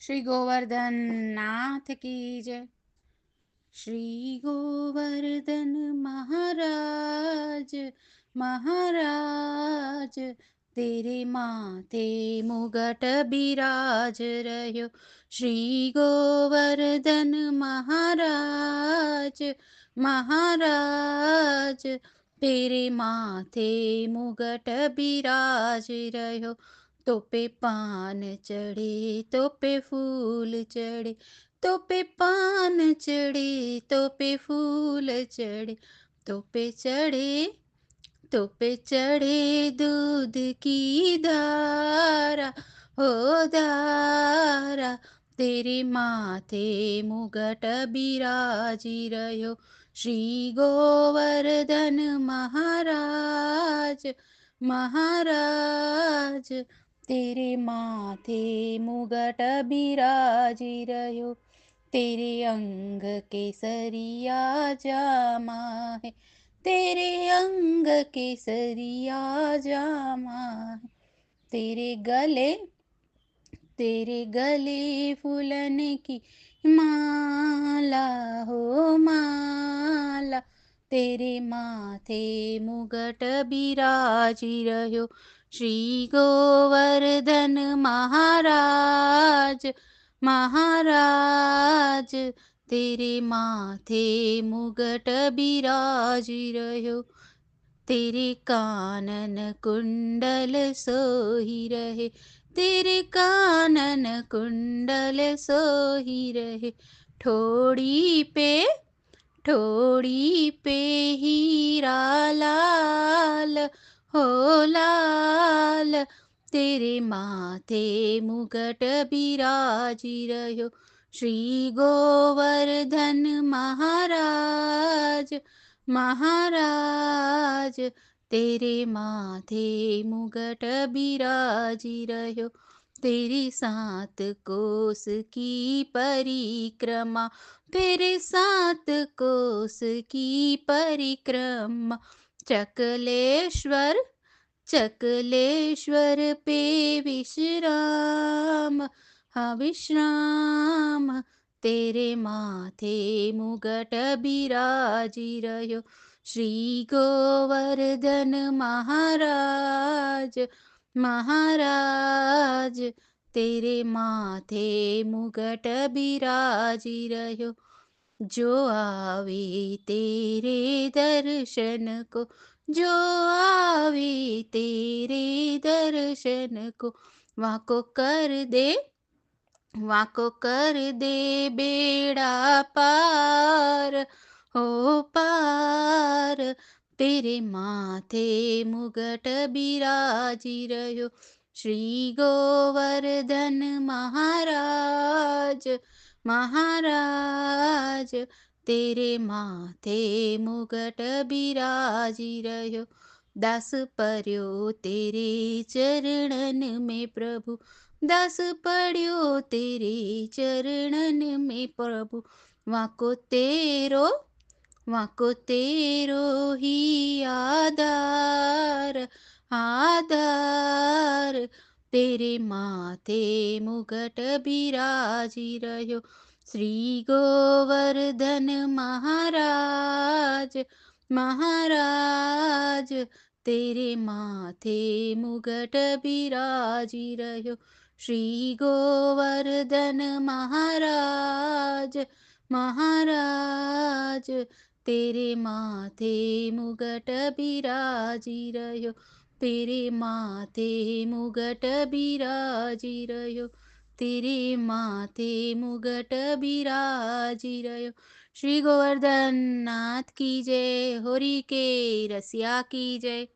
श्री गोवर्धन नाथ की जय। श्री गोवर्धन महाराज महाराज, तेरे माथे मुगट बिराज रहो श्री गोवर्धन महाराज महाराज, तेरे माथे मुगट बिराज रहो तो पे पान चढ़े तो पे फूल चढ़े तो पे पान चढ़े तो पे फूल चढ़े तो पे चढ़े तो पे चढ़े दूध की धारा, हो धारा, तेरे माथे मुगट बिराजी रहो, श्री गोवर्धन महाराज महाराज तेरे माथे मुगट बिराजी रहो तेरे अंग केसरिया जामा है तेरे अंग केसरिया जामा है तेरे गले तेरे गले फूलन की माला हो माला तेरे माथे मुगट बिराजी रहो श्री गोवर्धन महाराज महाराज, तेरे माथे मुगट बिराजी रहो तेरे कानन कुंडल सोही रहे, तेरे कानन कुंडल सोही रहे। ठोड़ी पे ठोड़ी पे हीरा लाल हो लाल। तेरे माथे मुगट बिराजी रहो श्री गोवर्धन महाराज महाराज। तेरे माथे मुगट बिराजी रहो तेरी सात कोस की परिक्रमा, तेरे सात कोस की परिक्रमा। चकलेश्वर चकलेश्वर पे विश्राम हाँ विश्राम। तेरे माथे मुगट बिराजी रहो श्री गोवर्धन महाराज। महाराज, तेरे माथे मुगट बिराजी रहो। जो आवे तेरे दर्शन को, जो आवे तेरे दर्शन को, वहाँ को कर दे, वहाँ को कर दे बेड़ा पार, हो पार। तेरे माथे मुगट बिराजी रहो। श्री गोवर्धन महाराज महाराज, तेरे माथे मुगट बिराजी रहो। दास पर्यो तेरे चरणन में प्रभु। दास पड़ियो तेरे चरणन में प्रभु। वाको तेरो वाको तेरो ही आधार आधार। तेरे माथे मुगट बिराजी रहो श्री गोवर्धन महाराज महाराज। तेरे माथे मुगट बिराजी रहो श्री गोवर्धन महाराज महाराज। तेरे माथे मुगट बिराजी रहो तेरे माथे मुगट बिराजी रहो तेरे माथे मुगट बिराजी रहो श्री गोवर्धन नाथ की जय, होरी के रसिया की जय।